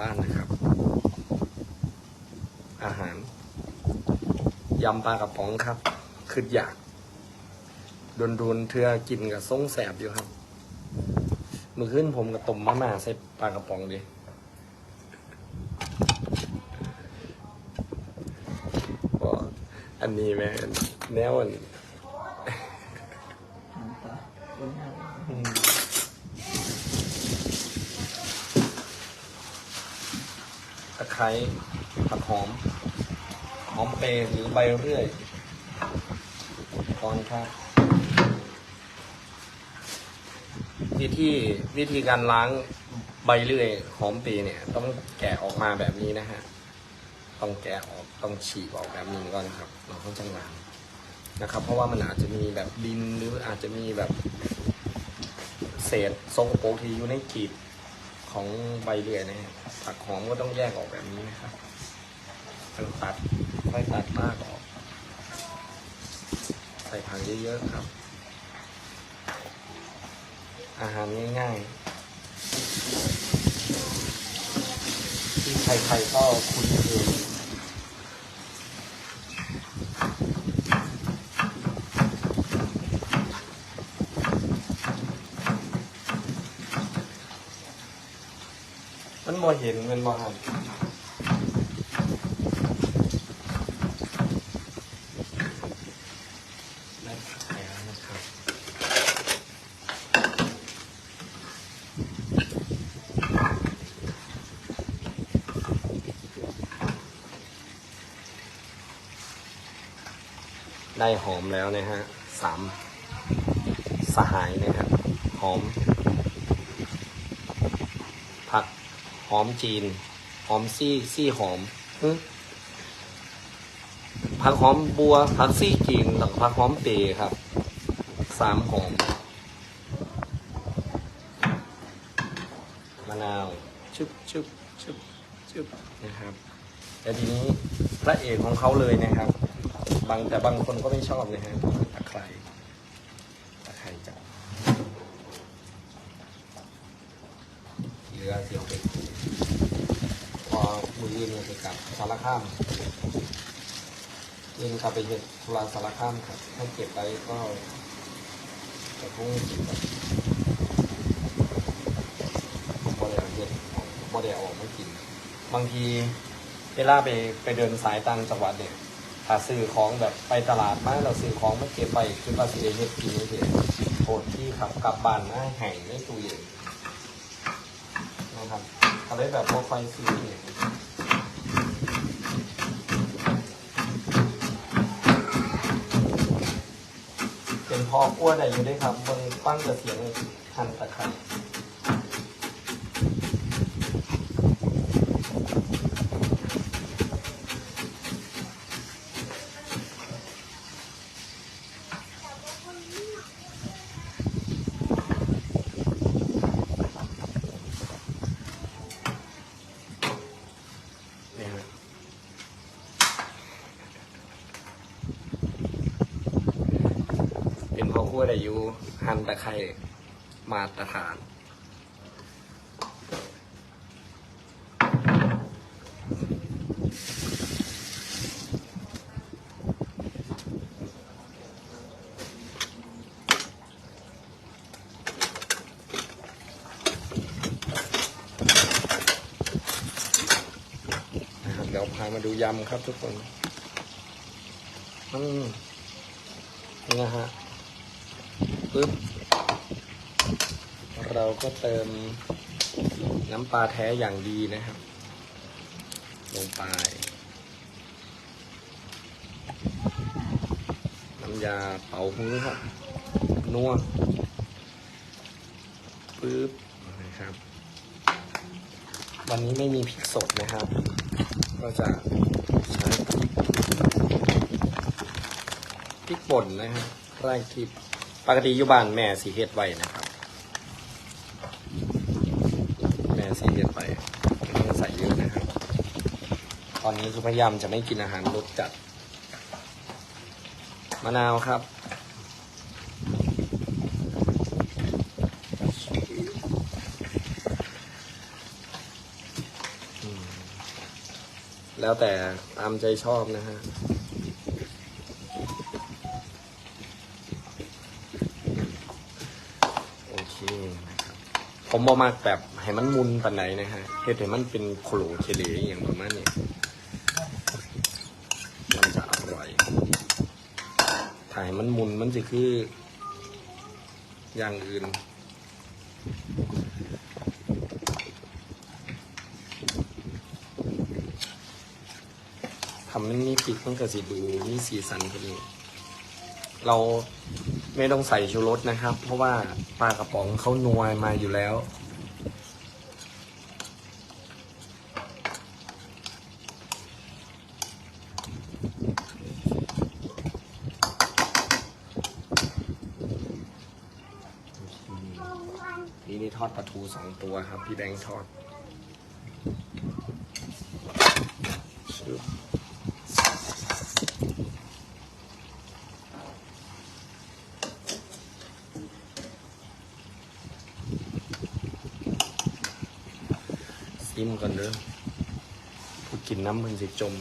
บ้านนะครับ อาหารยำปลากระป๋องครับคืออยากโดนเทือกินกับส้งแสบอยู่ครับมือขึ้นผมกับต้มมะม่าใส่ปลากระป๋องดิอันนี้แม่แนวอัน ตะไคร้ผักหอม หอมเปรย์หรือใบเรื่อยก่อนครับวิธีวิธีการล้างใบเลื่อยหอมเปรย์เนี่ย ต้องแกะออกมาแบบนี้นะฮะ ต้องแกะออกต้องฉีกออกแบบนี้ก่อนครับ เราต้องจังล้างนะครับ เพราะว่ามันอาจจะมีแบบดินหรืออาจจะมีแบบ เศษทรงโปรกที่อยู่ในกลีบของใบเลื่อยนะฮะ ผักหอมก็ต้องแยกออกแบบนี้นะครับต้องตัดค่อยตัดมากออก ใส่ผักเยอะๆครับ อาหารง่ายๆที่ใครๆก็คุ้นเคย บ่เห็นมันบ่หันได้ผักแล้วนะครับได้หอมแล้วนะฮะสามสหายนะครับ หอม ผัก หอมจีน หอมซี่ซี่หอมหึผักหอมบัวผักซี่จีนหลังผักหอมเปรย์ครับสามหอมมะนาวชึบชึบชึบชึบนะครับแต่ทีนี้พระเอกของเขาเลยนะครับ บางแต่บางคนก็ไม่ชอบนะฮะตะไคร้ตะไคร้จับเหลือเดียวไปพอ มือเย็นเนี่ยไปกลับสารข้ามเย็นกลับไปเห็ดทุราสารข้ามครับถ้าเก็บไปก็จะพุ่งกินแบบบริเวณเห็ดบริเวณออกไม่กิน บางทีเวลาไปไปเดินสายต่างจังหวัดเนี่ยถ้าซื้อของแบบไปตลาดมาเราซื้อของไมาเก็บไปคือว่าสิเฮ็ดกินนี่เถอะโทษที่ขับกลับบ้านมาให้แห่งในตู้เย็นนะครับเขาเลยแบบพวกไฟซื้อเนี่ยเป็น พออ้วนได้อยู่ด้วยครับบนปั้งจะเสียงหันตะไคร้ เป็นพ่อครัวได้อยู่หันตะไคร้มาตรฐานเดี๋ยวพามาดูยำครับทุกคน อืมนี่นะฮะ ปึ๊บ เราก็เติมน้ำปลาแท้อย่างดีนะครับ ลงไป น้ำยาเป่าฮื้อครับนัวปึ๊บนะครับ วันนี้ไม่มีพริกสดนะครับ ก็จะใช้พริกพริกป่นนะครับไร่ทิพย์ ปกติอยู่บ้านแม่สีเฮ็ดไว้นะครับ แม่สีเฮ็ดไว้ใส่เยอะนะครับ ตอนนี้คืพยายามจะไม่กินอาหารรสจัด มะนาวครับแล้วแต่ตามใจชอบนะฮะ ผมบอมากแบบให้มันมุนปันไหนนะฮะเฮ็ดให้มันเป็นโคลเคเลอย่างประมาณนี้มันจะอร่อยถ่ายมันมุนมันจะคือ อย่างอื่นทำมันมีพริกมันก็สิดูมีสีสันกว่านี้เรา ไม่ต้องใส่ชูรสนะครับ เพราะว่าปลากระป๋องเขานัวมาอยู่แล้ว นี่นี่ทอดปลาทูสองตัวครับ พี่แบงค์ทอดชึบ ซิมก่อนเด้อผู้กินน้ำมันจะจม